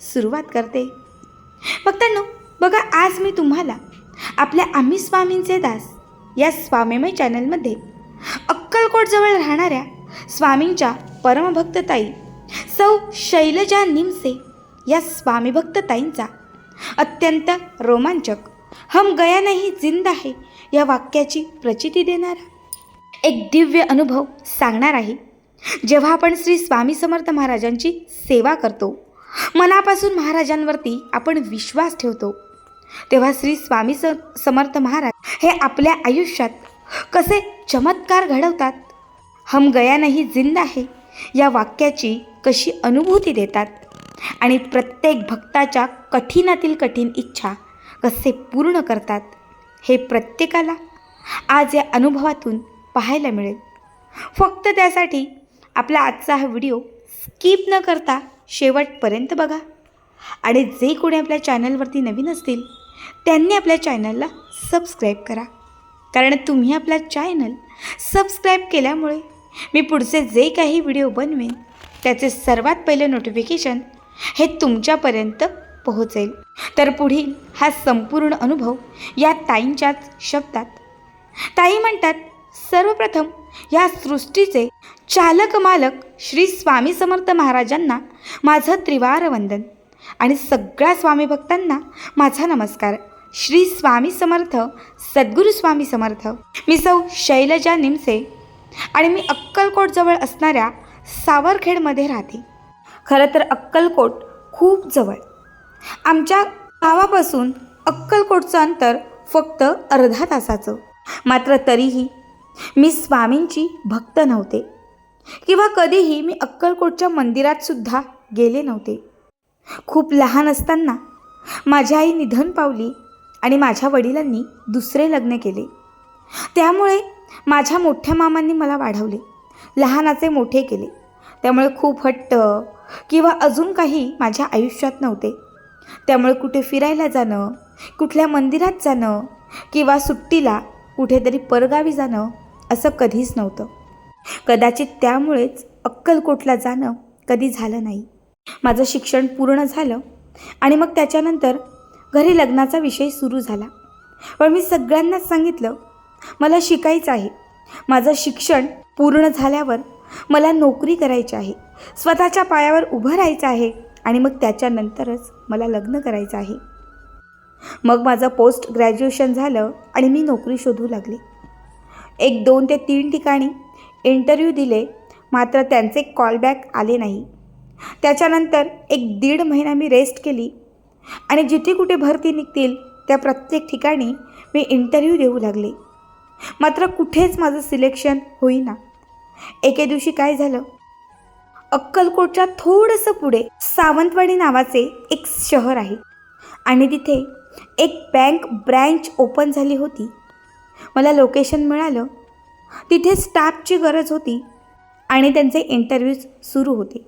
सुरुवात करते. भक्तांनो बघा आज मी तुम्हाला आपल्या आम्ही स्वामींचे दास या स्वामीमय चॅनलमध्ये अक्कलकोटजवळ राहणाऱ्या स्वामींच्या परमभक्तताई सौ शैलजा निमसे या स्वामीभक्तताईंचा अत्यंत रोमांचक हम गया नाही जिंद आहे या वाक्याची प्रचिती देणारा एक दिव्य अनुभव सांगणार आहे. जेव्हा आपण श्री स्वामी समर्थ महाराजांची सेवा करतो मनापासून महाराजांवरती आपण विश्वास ठेवतो. तेव्हा श्री स्वामी स समर्थ महाराज हे आपल्या आयुष्यात कसे चमत्कार घडवतात? हम गया नाही जिंद आहे या वाक्याची कशी अनुभूती देतात? आणि प्रत्येक भक्ताच्या कठीणातील कठीण इच्छा कसे पूर्ण करतात? हे प्रत्येकाला आज या अनुभवातून पाहायला मिळेल. फक्त त्यासाठी आपला आजचा हा व्हिडिओ स्किप न करता शेवटपर्यंत बघा. आणि जे कोणी आपल्या चॅनलवरती नवीन असतील त्यांनी आपल्या चॅनलला सबस्क्राईब करा. कारण तुम्ही आपला चॅनल सबस्क्राईब केल्यामुळे मी पुढचे जे काही व्हिडिओ बनवेन त्याचे सर्वात पहिले नोटिफिकेशन हे तुमच्यापर्यंत पोहोचेल. तर पुढील हा संपूर्ण अनुभव या ताईंच्याच शब्दात. ताई म्हणतात सर्वप्रथम या सृष्टीचे चालक मालक श्री स्वामी समर्थ महाराजांना माझं त्रिवार वंदन आणि सगळ्या स्वामी भक्तांना माझा नमस्कार. श्री स्वामी समर्थ सद्गुरू स्वामी समर्थ. मी सौ शैलजा निमसे आणि मी अक्कलकोटजवळ असणाऱ्या सावरखेडमध्ये राहते. खरं तर अक्कलकोट खूप जवळ. आमच्या गावापासून अक्कलकोटचं अंतर फक्त अर्धा तासाचं. मात्र तरीही मी स्वामींची भक्त नव्हते. किंवा कधीही मी अक्कलकोटच्या मंदिरात सुद्धा गेले नव्हते. खूप लहान असताना माझी आई निधन पावली आणि माझ्या वडिलांनी दुसरे लग्न केले. त्यामुळे माझ्या मोठ्या मामांनी मला वाढवले. लहानाचे मोठे केले. त्यामुळे खूप हट्ट किंवा अजून काही माझ्या आयुष्यात नव्हते. त्यामुळे कुठे फिरायला जाणं कुठल्या मंदिरात जाणं किंवा सुट्टीला कुठेतरी परगावी जाणं असं कधीच नव्हतं. कदाचित त्यामुळेच अक्कलकोटला जाणं कधी झालं नाही. माझं शिक्षण पूर्ण झालं आणि मग त्याच्यानंतर घरी लग्नाचा विषय सुरू झाला. पण मी सगळ्यांनाच सांगितलं मला शिकायचं आहे. माझं शिक्षण पूर्ण झाल्यावर मला नोकरी करायची आहे. स्वतःच्या पायावर उभं राहायचं आहे आणि मग त्याच्यानंतरच मला लग्न करायचं आहे. मग माझं पोस्ट ग्रॅज्युएशन झालं आणि मी नोकरी शोधू लागले. एक दोन ते तीन ठिकाणी इंटरव्ह्यू दिले मात्र त्यांचे कॉलबॅक आले नाही. त्याच्यानंतर एक दीड महिना मी रेस्ट केली आणि जिथे कुठे भरती निघतील त्या प्रत्येक ठिकाणी मी इंटरव्ह्यू देऊ लागले. मात्र कुठेच माझं सिलेक्शन होईना. एके दिवशी काय झालं? अक्कलकोटच्या थोडंसं पुढे सावंतवाडी नावाचे एक शहर आहे आणि तिथे एक बँक ब्रँच ओपन झाली होती. मला लोकेशन मिळालं. तिथे स्टाफची गरज होती आणि त्यांचे इंटरव्ह्यूज सुरू होते.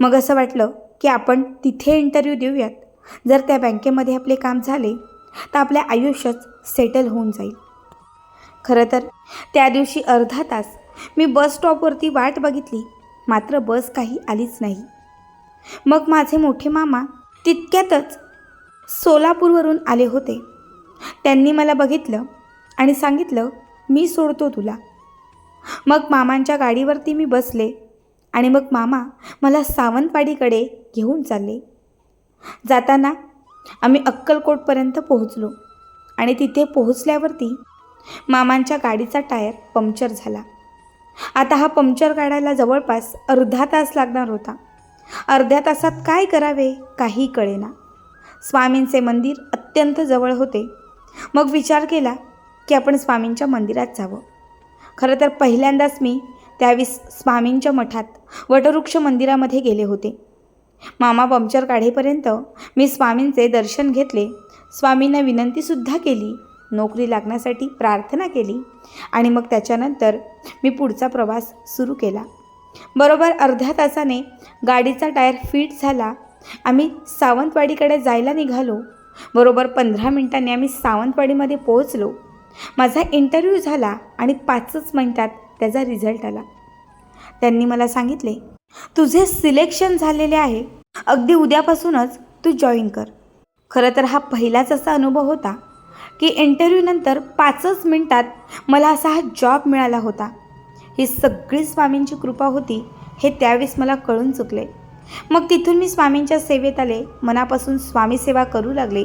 मग असं वाटलं की आपण तिथे इंटरव्ह्यू देऊयात. जर त्या बँकेमध्ये आपले काम झाले तर आपल्या आयुष्यच सेटल होऊन जाईल. खरं तर त्या दिवशी अर्धा तास मी बस स्टॉपवरती वाट बघितली. मात्र बस काही आलीच नाही. मग माझे मोठे मामा तितक्यातच सोलापूरवरून आले होते. त्यांनी मला बघितलं आणि सांगितलं मी सोडतो तुला. मग मामांच्या गाडीवरती मी बसले आणि मग मामा मला सावंतवाडीकडे घेऊन चालले. जाताना आम्ही अक्कलकोटपर्यंत पोहोचलो आणि तिथे पोहोचल्यावरती मामांच्या गाडीचा टायर पंक्चर झाला. आता हा पंक्चर काढायला जवळपास अर्धा तास लागणार होता. अर्ध्या तासात काय करावे काही कळेना. स्वामींचे मंदिर अत्यंत जवळ होते. मग विचार केला की आपण स्वामींच्या मंदिरात जावं. खरं तर पहिल्यांदाच मी त्यावेळेस स्वामींच्या मठात वटवृक्ष मंदिरामध्ये गेले होते. मामा पंक्चर काढेपर्यंत मी स्वामींचे दर्शन घेतले. स्वामींना विनंतीसुद्धा केली नोकरी लागण्यासाठी प्रार्थना केली आणि मग त्याच्यानंतर मी पुढचा प्रवास सुरू केला. बरोबर अर्ध्या तासाने गाडीचा टायर फिट झाला. आम्ही सावंतवाडीकडे जायला निघालो. बरोबर पंधरा मिनिटांनी आम्ही सावंतवाडीमध्ये पोहोचलो. माझा इंटरव्ह्यू झाला आणि पाचच मिनटात त्याचा रिझल्ट आला. त्यांनी मला सांगितले तुझे सिलेक्शन झालेले आहे. अगदी उद्यापासूनच तू जॉईन कर. खरं तर हा पहिलाच असा अनुभव होता की इंटरव्ह्यूनंतर पाचच मिनटात मला असा हा जॉब मिळाला होता. ही सगळी स्वामींची कृपा होती हे त्यावेळेस मला कळून चुकले. मग तिथून मी स्वामींच्या सेवेत आले. मनापासून स्वामी सेवा करू लागले.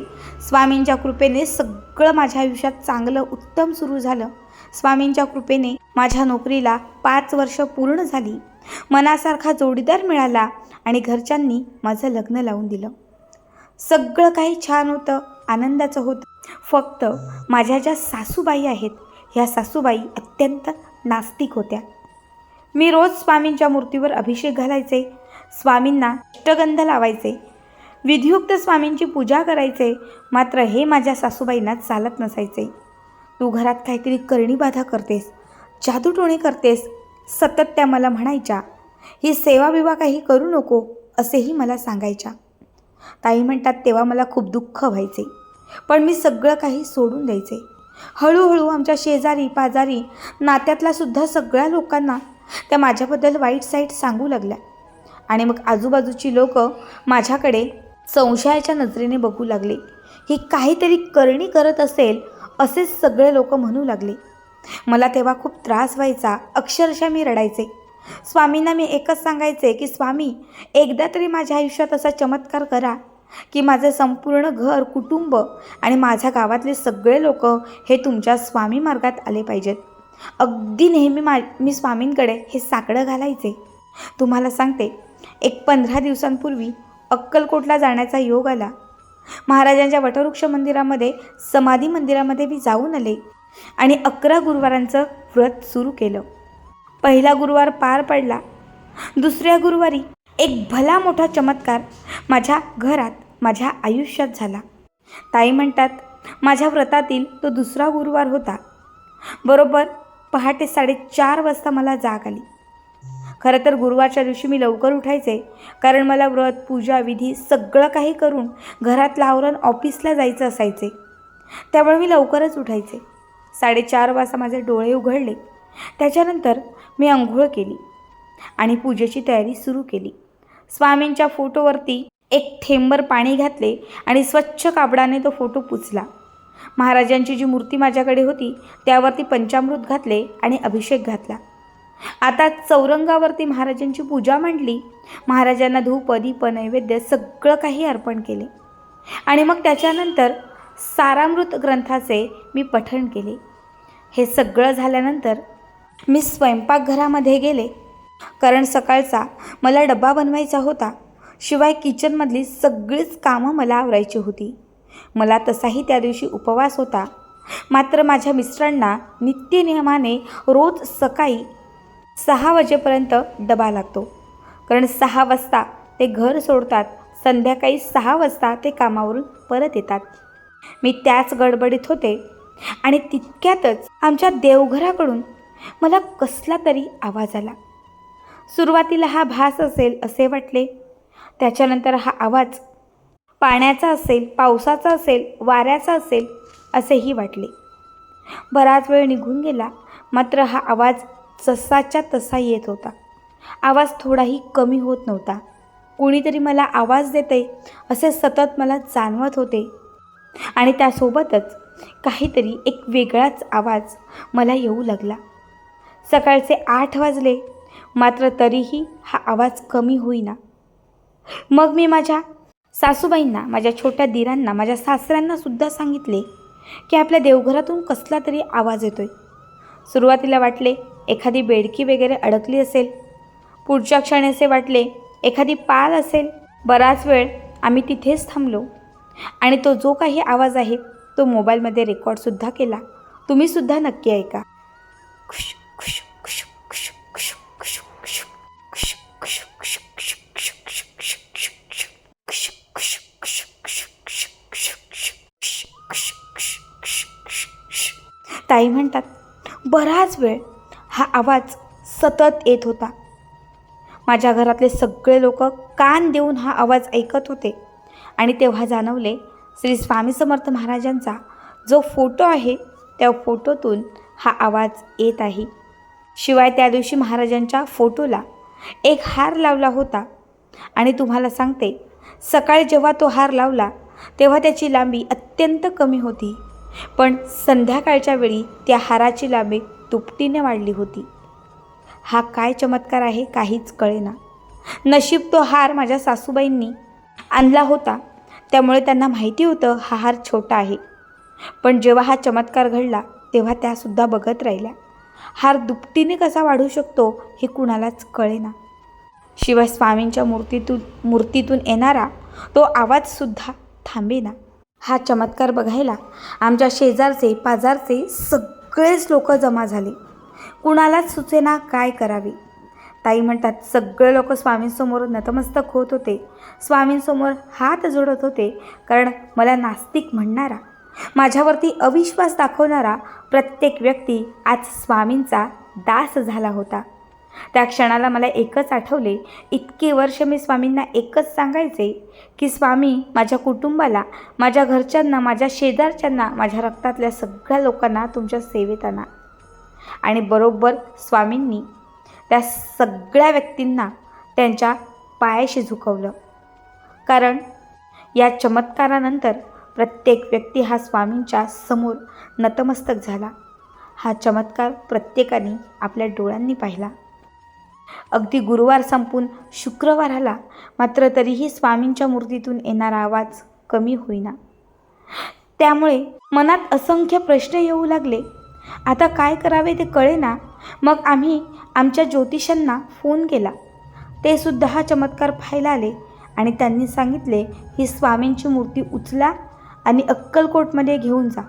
स्वामींच्या कृपेने सगळं माझ्या आयुष्यात चांगलं उत्तम सुरू झालं. स्वामींच्या कृपेने माझ्या नोकरीला पाच वर्ष पूर्ण झाली. मनासारखा जोडीदार मिळाला आणि घरच्यांनी माझं लग्न लावून दिलं. सगळं काही छान होतं आनंदाचं होतं. फक्त माझ्या ज्या सासूबाई आहेत ह्या सासूबाई अत्यंत नास्तिक होत्या. मी रोज स्वामींच्या मूर्तीवर अभिषेक घालायचे स्वामींना अष्टगंध लावायचे. विधियुक्त स्वामींची पूजा करायचे मात्र हे माझ्या सासूबाईंना चालत नसायचे. तू घरात काहीतरी करणी बाधा करतेस जादूटोणे करतेस सतत त्या मला म्हणायच्या. ही सेवा बिवा काही करू नको असेही मला सांगायच्या. ताई म्हणतात तेव्हा मला खूप दुःख व्हायचे पण मी सगळं काही सोडून द्यायचे. हळूहळू आमच्या शेजारी पाजारी नात्यातल्या सुद्धा सगळ्या लोकांना त्या माझ्याबद्दल वाईट साईट सांगू लागल्या. आणि मग आजूबाजूची लोक माझ्याकडे संशयाच्या नजरेने बघू लागले. ही काहीतरी करणी करत असेल असेच सगळे लोक म्हणू लागले. मला तेव्हा खूप त्रास व्हायचा अक्षरशः मी रडायचे. स्वामींना मी एकच सांगायचे की स्वामी एकदा तरी माझ्या आयुष्यात असा चमत्कार करा की माझे संपूर्ण घर कुटुंब आणि माझ्या गावातले सगळे लोक हे तुमच्या स्वामी मार्गात आले पाहिजेत. अगदी नेहमी मा मी स्वामींकडे हे साकडं घालायचे. तुम्हाला सांगते एक पंधरा दिवसांपूर्वी अक्कलकोटला जाण्याचा योग आला. महाराजांच्या वटवृक्ष मंदिरामध्ये समाधी मंदिरामध्ये मी जाऊन आले आणि अकरा गुरुवारांचं व्रत सुरू केलं. पहिला गुरुवार पार पडला. दुसऱ्या गुरुवारी एक भला मोठा चमत्कार माझ्या घरात माझ्या आयुष्यात झाला. ताई म्हणतात माझ्या व्रतातील तो दुसरा गुरुवार होता. बरोबर पहाटे साडेचार वाजता मला जाग आली. खरं तर गुरुवारच्या दिवशी मी लवकर उठायचे कारण मला व्रत पूजा विधी सगळं काही करून घरातलं आवरण ऑफिसला जायचं असायचे. त्यामुळे मी लवकरच उठायचे. साडेचार वाजता माझे डोळे उघडले. त्याच्यानंतर मी आंघोळ केली आणि पूजेची तयारी सुरू केली. स्वामींच्या फोटोवरती एक थेंबर पाणी घातले आणि स्वच्छ कापडाने तो फोटो पुचला महाराजांची जी मूर्ती माझ्याकडे होती त्यावरती पंचामृत घातले आणि अभिषेक घातला. आता चौरंगावरती महाराजांची पूजा मांडली. महाराजांना धूप दीप नैवेद्य सगळं काही अर्पण केले. आणि मग त्याच्यानंतर सारामृत ग्रंथाचे मी पठण केले. हे सगळं झाल्यानंतर मी स्वयंपाकघरामध्ये गेले. कारण सकाळचा मला डबा बनवायचा होता. शिवाय किचनमधली सगळीच कामं मला आवरायची होती. मला तसाही त्या दिवशी उपवास होता. मात्र माझ्या मिस्टरांना नित्यनियमाने रोज सकाळी सहा वाजेपर्यंत डबा लागतो. कारण सहा वाजता ते घर सोडतात संध्याकाळी सहा वाजता ते कामावरून परत येतात. मी त्याच गडबडीत होते आणि तितक्यातच आमच्या देवघराकडून मला कसला तरी आवाज आला. सुरुवातीला हा भास असेल असे वाटले. त्याच्यानंतर हा आवाज पाण्याचा असेल पावसाचा असेल वाऱ्याचा असेल असेही वाटले. बराच वेळ निघून गेला मात्र हा आवाज जसाच्या तसा येत होता. आवाज थोडाही कमी होत नव्हता. कोणीतरी मला आवाज देते असे सतत मला जाणवत होते. आणि त्यासोबतच काहीतरी एक वेगळाच आवाज मला येऊ लागला. सकाळचे आठ वाजले मात्र तरीही हा आवाज कमी होईना. मग मी माझ्या सासूबाईंना माझ्या छोट्या दिरांना माझ्या सासऱ्यांनासुद्धा सांगितले की आपल्या देवघरातून कसला तरी आवाज येतोय. सुरुवातीला वाटले एखादी बेडकी वगैरे अडकली असेल पुढच्या क्षणी असे वाटले एखादी पाल असेल बराच वेळ आम्ही तिथेच थांबलो आणि तो जो काही आवाज आहे तो मोबाईलमध्ये रेकॉर्डसुद्धा केला तुम्हीसुद्धा नक्की ऐका ताई म्हणतात बराच वेळ हा आवाज सतत येत होता. माझ्या घरातले सगळे लोक कान देऊन हा आवाज ऐकत होते आणि तेव्हा जाणवले श्री स्वामी समर्थ महाराजांचा जो फोटो आहे त्या फोटोतून हा आवाज येत आहे. शिवाय त्या दिवशी महाराजांच्या फोटोला एक हार लावला होता आणि तुम्हाला सांगते सकाळी जेव्हा तो हार लावला तेव्हा त्याची लांबी अत्यंत कमी होती. पण संध्याकाळच्या वेळी त्या हाराची लांबी दुपटीने वाढली होती. हा काय चमत्कार आहे काहीच कळेना. नशीब तो हार माझ्या सासूबाईंनी आणला होता. त्यामुळे त्यांना माहिती होतं हा हार छोटा आहे. पण जेव्हा हा चमत्कार घडला तेव्हा त्यासुद्धा बघत राहिल्या. हार दुपटीने कसा वाढू शकतो हे कुणालाच कळेना. शिवाय स्वामींच्या मूर्तीतून मूर्तीतून येणारा तो आवाजसुद्धा थांबेना. हा चमत्कार बघायला आमच्या शेजारचे पाजारचे सगळेच लोक जमा झाले. कुणालाच सुचेना काय करावे? ताई म्हणतात सगळे लोक स्वामींसमोर नतमस्तक होत होते. स्वामींसमोर हात जोडत होते कारण मला नास्तिक म्हणणारा माझ्यावरती अविश्वास दाखवणारा प्रत्येक व्यक्ती आज स्वामींचा दास झाला होता. त्या क्षणाला मला एकच आठवले. इतके वर्ष मी स्वामींना एकच सांगायचे की स्वामी माझ्या कुटुंबाला माझ्या घरच्यांना माझ्या शेजारच्यांना माझ्या रक्तातल्या सगळ्या लोकांना तुमच्या सेवेत आणा आणि बरोबर स्वामींनी त्या सगळ्या व्यक्तींना त्यांच्या पायाशी झुकवलं. कारण या चमत्कारानंतर प्रत्येक व्यक्ती हा स्वामींच्या समोर नतमस्तक झाला. हा चमत्कार प्रत्येकाने आपल्या डोळ्यांनी पाहिला. अगदी गुरुवार संपून शुक्रवार आला मात्र तरीही स्वामींच्या मूर्तीतून येणारा आवाज कमी होईना. त्यामुळे मनात असंख्य प्रश्न येऊ लागले. आता काय करावे ते कळेना. मग आम्ही आमच्या ज्योतिषांना फोन केला. ते सुद्धा हा चमत्कार पाहायला आले आणि त्यांनी सांगितले ही स्वामींची मूर्ती उचला आणि अक्कलकोटमध्ये घेऊन जा.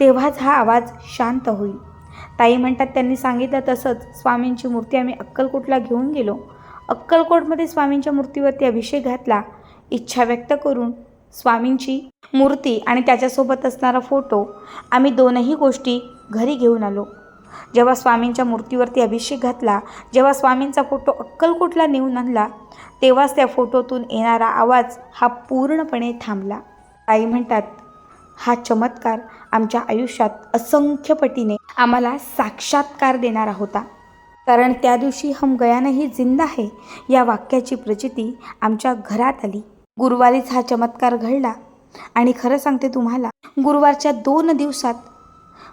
तेव्हाच हा आवाज शांत होईल. ताई म्हणतात त्यांनी सांगितलं तसंच. स्वामींची मूर्ती आम्ही अक्कलकोटला घेऊन गेलो. अक्कलकोटमध्ये स्वामींच्या मूर्तीवरती अभिषेक घातला. इच्छा व्यक्त करून स्वामींची मूर्ती आणि त्याच्यासोबत असणारा फोटो आम्ही दोनही गोष्टी घरी घेऊन आलो. जेव्हा स्वामींच्या मूर्तीवरती अभिषेक घातला जेव्हा स्वामींचा फोटो अक्कलकोटला नेऊन आणला तेव्हाच त्या फोटोतून येणारा आवाज हा पूर्णपणे थांबला. ताई म्हणतात हा चमत्कार आमच्या आयुष्यात असंख्य पटीने आम्हाला साक्षात्कार देणारा होता कारण त्या दिवशी हम गया नहीं जिंदा आहे या वाक्याची प्रचिती आमच्या घरात आली. गुरुवारीच हा चमत्कार घडला. आणि खरं सांगते तुम्हाला गुरुवारच्या दोन दिवसात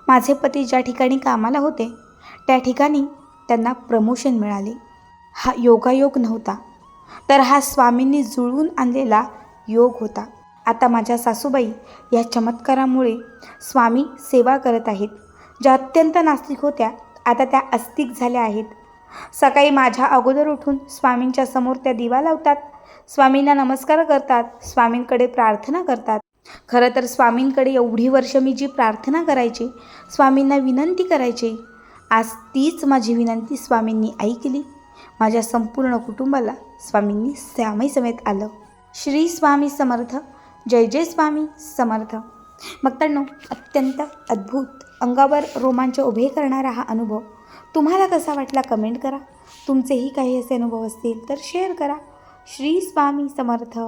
माझे पती ज्या ठिकाणी कामाला होते त्या ठिकाणी त्यांना प्रमोशन मिळाले. हा योगायोग नव्हता तर हा स्वामींनी जुळवून आणलेला योग होता. आता माझ्या सासूबाई या चमत्कारामुळे स्वामी सेवा करत आहेत. ज्या अत्यंत नास्तिक होत्या आता त्या आस्तिक झाल्या आहेत. सकाळी माझ्या अगोदर उठून स्वामींच्या समोर त्या दिवा लावतात. स्वामींना नमस्कार करतात स्वामींकडे प्रार्थना करतात. खरं तर स्वामींकडे एवढी वर्ष मी जी प्रार्थना करायची स्वामींना विनंती करायची आज तीच माझी विनंती स्वामींनी ऐकली. माझ्या संपूर्ण कुटुंबाला स्वामींनी श्यामई समेत आलं. श्री स्वामी समर्थ जय जय स्वामी समर्थ. मग त्यांना अत्यंत अद्भुत अंगावर रोमांच उभे करणारा हा अनुभव तुम्हाला कसा वाटला कमेंट करा. तुमचेही काही असे अनुभव असतील तर शेअर करा. श्री स्वामी समर्थ.